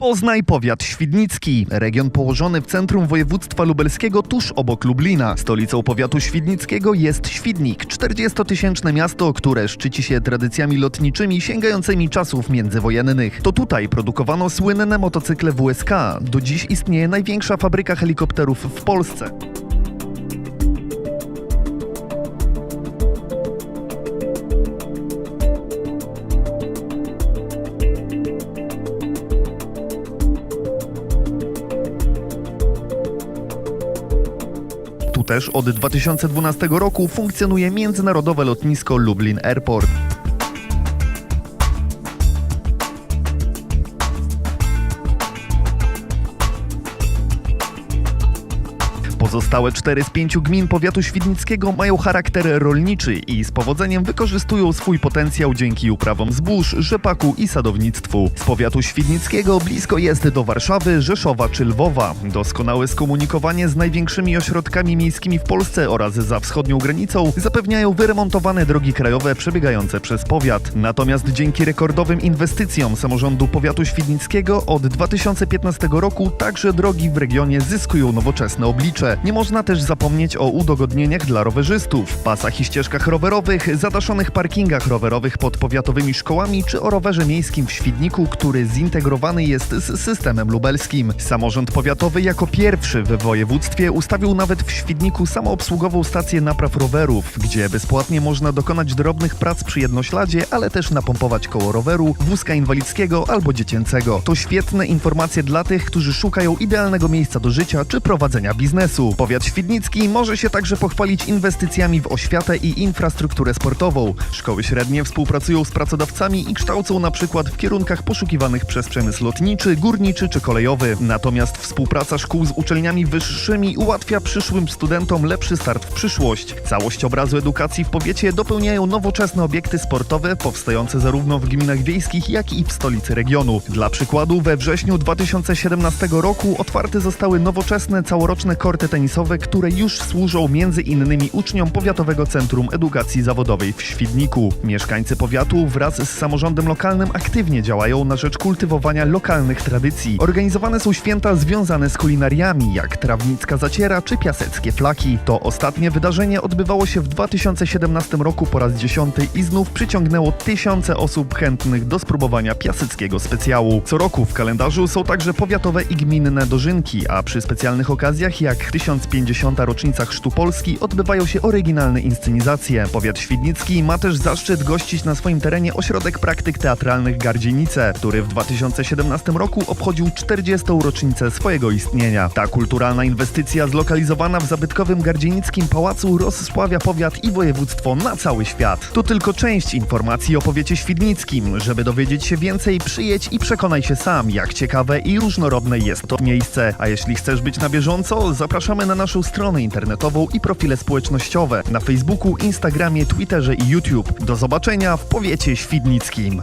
Poznaj powiat świdnicki, region położony w centrum województwa lubelskiego tuż obok Lublina. Stolicą powiatu świdnickiego jest Świdnik, 40-tysięczne miasto, które szczyci się tradycjami lotniczymi sięgającymi czasów międzywojennych. To tutaj produkowano słynne motocykle WSK. Do dziś istnieje największa fabryka helikopterów w Polsce. Też od 2012 roku funkcjonuje międzynarodowe lotnisko Lublin Airport. Pozostałe cztery z pięciu gmin powiatu świdnickiego mają charakter rolniczy i z powodzeniem wykorzystują swój potencjał dzięki uprawom zbóż, rzepaku i sadownictwu. Z powiatu świdnickiego blisko jest do Warszawy, Rzeszowa czy Lwowa. Doskonałe skomunikowanie z największymi ośrodkami miejskimi w Polsce oraz za wschodnią granicą zapewniają wyremontowane drogi krajowe przebiegające przez powiat. Natomiast dzięki rekordowym inwestycjom samorządu powiatu świdnickiego od 2015 roku także drogi w regionie zyskują nowoczesne oblicze. Nie można też zapomnieć o udogodnieniach dla rowerzystów, pasach i ścieżkach rowerowych, zadaszonych parkingach rowerowych pod powiatowymi szkołami czy o rowerze miejskim w Świdniku, który zintegrowany jest z systemem lubelskim. Samorząd powiatowy jako pierwszy w województwie ustawił nawet w Świdniku samoobsługową stację napraw rowerów, gdzie bezpłatnie można dokonać drobnych prac przy jednośladzie, ale też napompować koło roweru, wózka inwalidzkiego albo dziecięcego. To świetne informacje dla tych, którzy szukają idealnego miejsca do życia czy prowadzenia biznesu. Powiat świdnicki może się także pochwalić inwestycjami w oświatę i infrastrukturę sportową. Szkoły średnie współpracują z pracodawcami i kształcą na przykład w kierunkach poszukiwanych przez przemysł lotniczy, górniczy czy kolejowy. Natomiast współpraca szkół z uczelniami wyższymi ułatwia przyszłym studentom lepszy start w przyszłość. Całość obrazu edukacji w powiecie dopełniają nowoczesne obiekty sportowe powstające zarówno w gminach wiejskich, jak i w stolicy regionu. Dla przykładu we wrześniu 2017 roku otwarte zostały nowoczesne całoroczne korty tenisowe, które już służą innymi uczniom Powiatowego Centrum Edukacji Zawodowej w Świdniku. Mieszkańcy powiatu wraz z samorządem lokalnym aktywnie działają na rzecz kultywowania lokalnych tradycji. Organizowane są święta związane z kulinariami, jak trawnicka zaciera czy piaseckie flaki. To ostatnie wydarzenie odbywało się w 2017 roku po raz dziesiąty i znów przyciągnęło tysiące osób chętnych do spróbowania piaseckiego specjału. Co roku w kalendarzu są także powiatowe i gminne dożynki, a przy specjalnych okazjach jak 1050. rocznica Chrztu Polski odbywają się oryginalne inscenizacje. Powiat świdnicki ma też zaszczyt gościć na swoim terenie ośrodek praktyk teatralnych Gardzienice, który w 2017 roku obchodził 40. rocznicę swojego istnienia. Ta kulturalna inwestycja zlokalizowana w zabytkowym Gardzienickim Pałacu rozsławia powiat i województwo na cały świat. To tylko część informacji o powiecie świdnickim. Żeby dowiedzieć się więcej, przyjedź i przekonaj się sam, jak ciekawe i różnorodne jest to miejsce. A jeśli chcesz być na bieżąco, zapraszamy na naszą stronę internetową i profile społecznościowe na Facebooku, Instagramie, Twitterze i YouTube. Do zobaczenia w powiecie świdnickim.